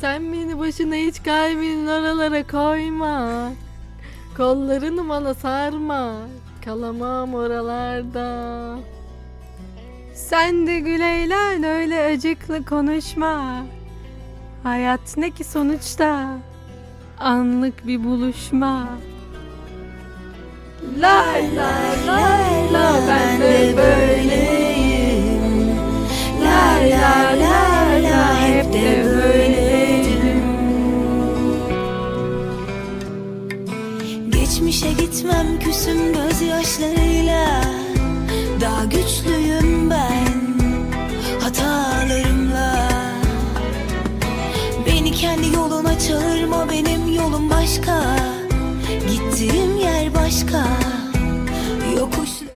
Sen beni başına hiç kalbinin oralara koyma. Kollarını bana sarma. Kalamam oralarda. Sen de Güleylan öyle acıklı konuşma. Hayat ne ki sonuçta? Anlık bir buluşma. Lay lay lay la Geçmişe gitmem küsüm gözyaşlarıyla. Daha güçlüyüm ben hatalarımla. Beni kendi yoluna çağırma benim yolum başka. Gittiğim yer başka